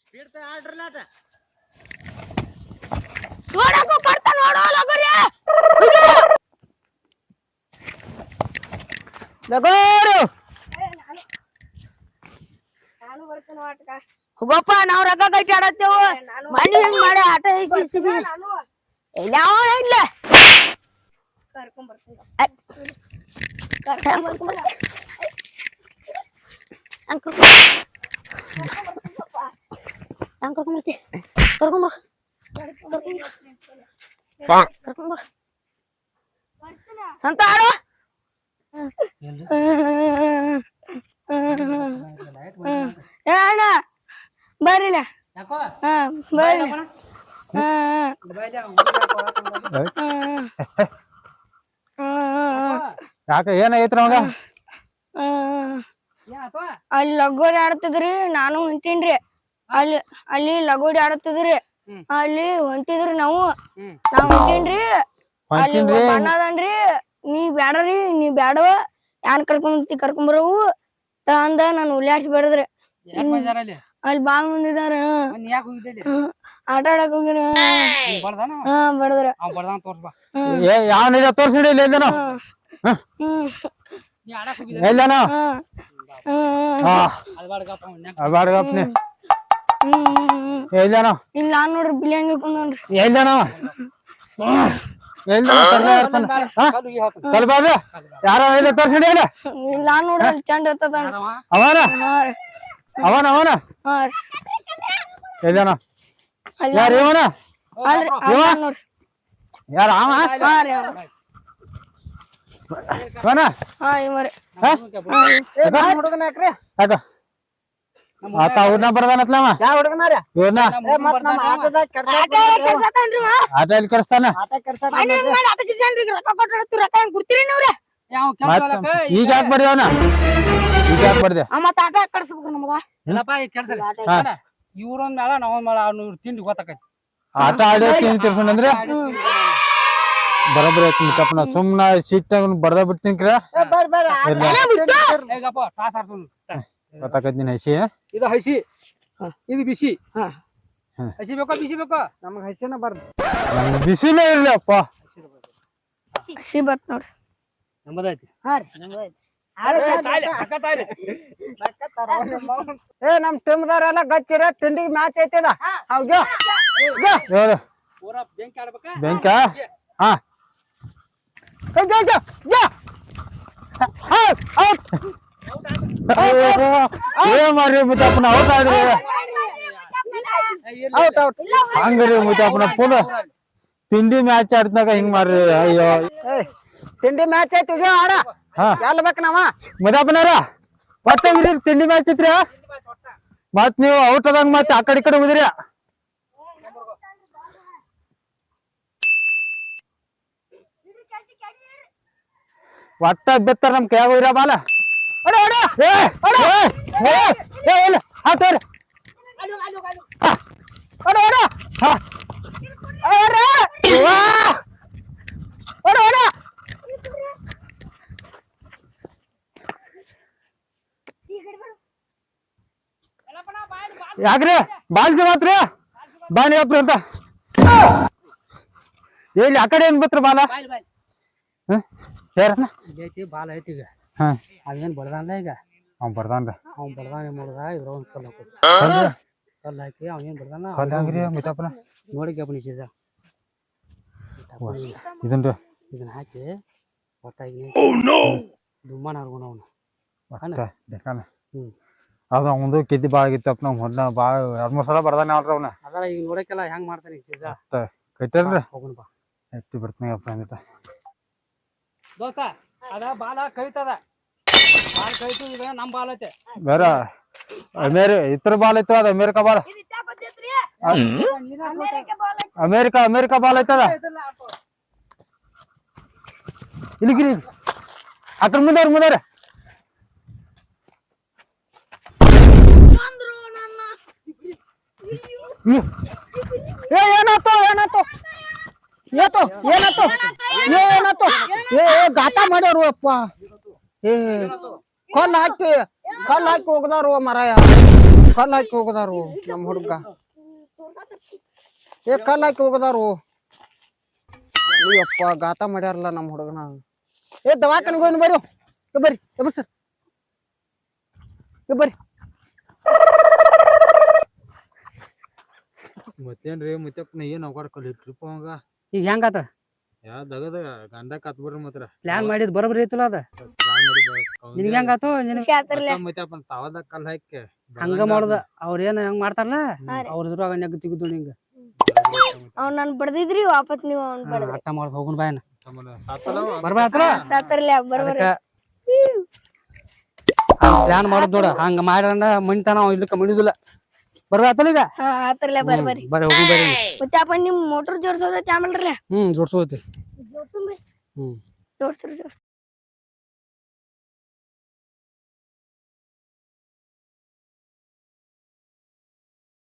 Speed ಆಡ್ರಲ್ಲ ಆಟ. ನೋಡಕ್ಕೂ ಬರ್ತಾ ನೋಡೋ ಲಗೋರಿ. ಲಗೋರು. ನಾನು ಬರ್ತೀನಿ ಆಟಕ ಹೋಗಪ್ಪ ನಾವ್ ರೊಕ್ಕ ಕಟ್ಟಿ ಆಡತ್ತೇವು. ಮನಿ ಹೆಂಗ್ ಮಾಡಿ ಆಟ ಐಸಿ ಸಿಗಿ ನಾನು. ಇಲ್ಲ ಕರ್ಕೊಂಡ್ ಬರ್ತೀನಿ. ಐ. ಕರ್ಕೊಂಡ್ ಬರ್ತೀನಿ ಹಂಗ್ ಕರ್ಕೊಂಡ್ ಹಂಗ್ ಕರ್ಕೊಂಡ್ ಬರ್ತಿ ಬಾ ಕರ್ಕೊಂಡ್ ಬಾ ಸಂತ ಆಡು ಏ ಅಣ್ಣ ಬರ್ರಿಲ್ಲ ಯಾಕೋ ಹಾ ಬರ್ರಿ ಹಾ ಯಾಕ ಏನಾಗೈತ್ರಿ ಅವಾಗ? ಅಲ್ಲಿ ಲಗೋರಿ ಆಡ್ತಿದ್ರಿ ನಾನು ಹೊಂಟೀನ್ರಿ. ಅಲ್ಲಿ ಅಲ್ಲಿ ಲಗೋರಿ ಆಡತಿದ್ರಿ ಅಲ್ಲಿ ಹೊಂಟಿದ್ರಿ ನಾವು. ನಾವು ಹೊಂಟಿನ್ರಿ. ಹೊಂಟೀನ್ರಿ ಅಲ್ಲಿ ಹೊಂಟೀನ್ರಿ? ಒಬ್ಬ ಅಣ್ಣ ಅದಾನ್ರಿ. ನೀ ಬ್ಯಾಡ್ರಿ ನೀ ಬ್ಯಾಡವ. ಯಾನ್ ಕರ್ಕೊಂಡ್ ಕರ್ಕೊಂಬರವು ಅಂದ ನಾನು ಉಲ್ಲಾಡ್ಸಿ ಬೇಡದ್ರಿ. ಅಲ್ಲಿ? ಅಲ್ಲಿ ಮುಂದಿದಾರ ಆಟ ಆಡಕ್ ಹೋಗಿರ. ಹಾ ಬಡದ್ರ. ಯಾವ ತೋರ್ಸಿಡಿ ಇಲ್ಲಿ ಎಲ್ಲೇನೋ? ಎಲ್ಲೇನೋ? ಇಲ್ಲಿ ನೋಡ್ರಿ ಬಿಲಿಯಂಗಿ ಕುಂದನ್ರಿ ಎಲ್ಲೇನೋ? ಎಲ್ಲೇನೋ ಕರ್ನ ಇರ್ತಾನ. ಯಾರೋ ಇಲ್ಲ ತೋರ್ಸಿಡಿ ಇಲ್ಲ ನೋಡ್ರಿ ಅಲ್ಲಿ ಚಂದ ಎತ್ತದನ್ರಿ ಅವನ? ಅವನ ಅವನ? ಎಲ್ಲೇನೋ? ಯಾರು ಇವನ? ಯಾರ ಅವ? ಅವನ ಹಾ? ಇವ್ರಿ ಹುಡುಗನ ಯಾಕ್ರಿ? ಯಾಕ? ಆತ ಅವ್ರನ್ನ ಬರ್ದಾನತ್ಲ ಅವ ಯಾವ ಹುಡುಗನಾರ ಇವ್ರನ್ನ ಮತ್ ನಮ್ಮ ಆಟದಾಗ ಕೆಲ್ಸ ಆಟ. ಆಟ ಎಲ್ಲಿ ಕರೆಸ್ತಾನ ಆಟ ಕೆಲ್ಸ ಮನೆ ಹೆಂಗ್ ಮಾಡಿ ಆಟ ಕಿಸನ್ರಿ ಈಗ ರೊಕ್ಕ ಕೊಟ್ಟು ರೊಕ್ಕ ಹೆಂಗ್ ಕೊಡ್ತೀರಿ ನೀವ್ರಿ? ಮತ್ತ ಈಗ ಯಾಕೆ ಬರ್ದಿ ಅವನ? ಈಗ ಯಾಕೆ ಬರ್ದೆ? ಆ ಮತ್ತ ಆಟ ಕಡ್ಸ್ಬೇಕು ನಮಗ? ಇಲ್ಲಪ್ಪ ಈ ಕೆಲ್ಸ ಹಾ. ಇವ್ರೊಂದ್ ಮೇಳ ನಾವೊಂದ್ ಮೇಳ ಅವ್ನು ತಿಂಡಿ ಗೊತ್ತಾಕೈತಿ. ಆಟ ಆಡಿ ತಿರ್ಸೋಣಂದ್ರೆ ಐತಿ ಆಯ್ತು ಮುತ್ತಪ್ಪನ ಸುಮ್ನ ಸಿಟ್ಟಾಗ ಬರ್ದ ಬಿಡ್ತೀನಿ ಕ್ರ. ಬರ್ರಿ ಬರ್ರಿ ಇರ್ಲಿ. ಹೇಗಪ್ಪ ಟಾಸ್ ಆಡ್ಸೋನು. ಗೊತ್ತಾಕೈತಿ ನೀನ್ ಹಸಿ ಇದು ಹಸಿ ಇದು ಬಿಸಿ. ಹಾ. ಹಸಿ ಬೇಕೋ ಬಿಸಿ ಬೇಕೋ? ನಮಗ್ ಹಸಿನ ಬರ್ದು. ನಮ್ಗೆ ಬಿಸಿನೇ ಇರ್ಲಿ ಅಪ್ಪ ಹಸಿ ಬತ್ ನೋಡ್ರಿ ನಮ್ಮದೈತಿ ಹಾ ರೀ. ಏ ನಮ್ ಟೀಮ್ದವ್ರೆಲ್ಲ ಗಚ್ಚಿರ ತಿಂಡಿಗೆ ಮ್ಯಾಚ್ ಐತಿದ ಹೌದು. ಬೆಂಕ. ಹಾ. ಏ ಮಾರಿ ಮುತ್ತಪ್ಪನ ಔಟ್ ಆಡಿ ಔಟ್ ಔಟ್ ಹಂಗ್ರಿ ತಿಂಡಿ ಮ್ಯಾಚ್ ಆಡ್ತಾಗ ಹಿಂಗ್ ಮಾಡ್ರಿ ಅಯ್ಯೋ ತಿಂಡಿ ಮ್ಯಾಚ್ ಆಯ್ತು ಈಗ ಆಡ ಹಾ ಎಲ್ ಬೇಕ್ ನಾವ ಮುತ್ತಪ್ಪನಾರ ಮತ್ತೆ ತಿಂಡಿ ಮ್ಯಾಚ್ ಐತ್ರಿ ಮತ್ ನೀವು ಔಟ್ ಆದಂಗ ಮತ್ತೆ ಆ ಕಡೆ ಈ ಕಡೆ ಹೋದ್ರಿ? ಒಟ್ಟ ಬಿತ್ತಾರ ನಮ್ ಕೈಯಾಗ ಹೋಗ್ರ ಬಾಲ ಅಡ ಅಡ ಏ ಅಡ ಏ ಏ ಇಲ್ಲ ಹಾಕ್ತಾರ ಅಡ ಅಡ ಹಾ ಅಡ ವಾ ಅಡ ಅಡ ಯಾಕ್ರಿ ಬಾಲ್ಸಿ ಮಾತ್ರ ಬಾನಿ ಹಾಕ್ರಿ ಅಂತ ಎಲ್ಲಿ ಆ ಕಡೆ ಏನ್ ಬಿತ್ರ ಬಾಲ ಬಾಯ್ ಬಾಯ್ ಹ್ಮ್ ಯಾರನ್ನ ಐತಿ ಬಾಲ ಐತಿ ಈಗ. ಹಾ. ಅವೇನ್ ಬಡ್ದಾನ್ಲ ಈಗ? ಅವ್ನ್ ಬರ್ದಾನ್ರಿ ಅವ್ನ್ ಬಡದಾನ ಮುಡ್ದ? ಇದ್ರ ಒಂದ್ ಕಲ್ಲು ಹಾಕೋದು. ಕಲ್ರಿ ಕಲ್ಲು ಹಾಕಿ ಅವನೇನ್ ಬಡ್ದಾನ? ಕಲ್ ಹಂಗ್ರಿ ಮುತ್ತಪ್ಪನ ನೋಡಿ ಗಮನಿಸಿದ ಇದನ್ರಿ ಇದನ್ನ ಹಾಕಿ ಒಟ್ಟಾಗಿ ದುಮ್ಮಾನ ಹರ್ಗೋಣ ಅವನು. ಒಟ್ಟ ಬೇಕಾನ? ಹ್ಮ್. ಅದು ಅವಂದು ಕೆದ್ದಿ ಭಾಳ ಆಗಿತ್ತಪ್ಪ ನಾವು ಮೊನ್ನ ಭಾಳ ಎರಡ್ ಮೂರ್ ಸಲ ಬರ್ದಾನೆ ಅವ್ರ ಅವ್ನ. ಅದರ ಈಗ ನೋಡಕ್ಕೆಲ್ಲ ಹೆಂಗ್ ಮಾಡ್ತಾನೆ ಈಗ ಸೀಸಾ ಕಟ್ಟಲ್ರಿ ಹೋಗೋಣ ಬಾ ಎತ್ತಿ ಬಿಡ್ತೀನಿ ಅಪ್ಪ ಅಂದಿಟ್ಟ ದೋಸ್ತ ಅದ ಬಾಲ ಕಳಿತದ ಬಾಲ್ ಕಳಿತು ಈಗ ನಮ್ ಬಾಲ್ ಐತೆ. ಬೇರೆ ಅಮೇರಿ ಇತರ ಬಾಲ್ ಐತವ ಅದ America ball. America America ball ಐತದ? ಇಲ್ಲಿಗಿರಿ ಅದ್ರ ಮುಂದಾರ ಮುಂದಾರ. ಏ ಏನಾಯ್ತು ಏನಾಯ್ತು? ಏತು ಏನಾತು ಏ ಏನಾತು ಏ ಏ ಗಾತ ಮಾಡ್ಯಾರು ಅಪ್ಪ. ಏ ಕಲ್ ಹಾಕಿ ಕಲ್ ಹಾಕಿ ಹೋಗದಾರು ಮರಾಯ. ಕಲ್ ಹಾಕಿ ಹೋಗದಾರು ನಮ್ ಹುಡುಗ. ಏ ಕಲ್ ಹಾಕಿ ಹೋಗದಾರು. ಅಯ್ಯಪ್ಪ ಗಾತ ಮಾಡ್ಯಾರಲ್ಲ ನಮ್ ಹುಡುಗನ. ಏ ದವಾಖಾನಿಗೆ ಹೋಗಿ ಬರ್ರಿ. ಏ ಬರ್ರಿ. ಏ ಬಸ್. ಏ ಬರ್ರಿ. ಮತ್ತೇನ್ರಿ ಮತ್ತೆ ಏನ್ ಅವಕಾಶ ಕಲಿಟ್ರಿಪ್ಪ ಅವಂಗ? ಈಗ ಹೆಂಗಾತ ಯಾ ದಗದ ಗಂಡ ಕತ್ ಬಿಡ್ರಿ ಮಾತ್ರ ಪ್ಲಾನ್ ಮಾಡಿದ್ ಬರೋಬ್ಬರಿ ಐತಲ್ಲ ಅದ? ನಿನಗೆ ಹೆಂಗಾತು ಆತು ತಾವದ ಕಲ್ ಹಾಕಿ. ಹಂಗ ಮಾಡುದ? ಅವ್ರ ಏನ್ ಹೆಂಗ್ ಮಾಡ್ತಾರಲ್ಲ. ಅವ್ರ ಇದ್ರಾಗ ನೆಗ್ ತೆಗಿದು ನಿಂಗ. ಅವ್ನ ನನ್ ಬಡ್ದಿದ್ರಿ ವಾಪಸ್ ನೀವು ಅವ್ನ ಅರ್ಥ ಮಾಡ್ದ ಹೋಗುನ್ ಬಾಯನ ಬರ್ಬಾತ್ರ ಪ್ಲಾನ್ ಮಾಡುದ್ ನೋಡ. ಹಂಗ ಮಾಡ್ಯಾರ ಮಣಿತಾನ ಅವ ಇಲ್ಲಕ್ಕ ಮಣಿದಿಲ್ಲ ಬರ್ಬಾತಲ್ಲ ಈಗ ಹಾ ಆತರ್ಲೆ ಬರ್ಬರ್ರಿ ಬರ್ರಿ ಹೋಗುನ್ ಬರ್ರಿ ಮತ್ತೆ ಅಪ್ಪ ನಿಮ್ ಮೋಟರ್ ಜೋಡ್ಸೋದೈತಿ ಆಮೇಲ್ರಲ್ಲ ಹ್ಮ್ ಜೋಡ್ಸೋತಿ ಜೋಡ್ಸುಂಬ್ರಿ ಹ್ಮ್ ಜೋಡ್ಸ್ರಿ ಜೋಡ್ಸ್ರಿ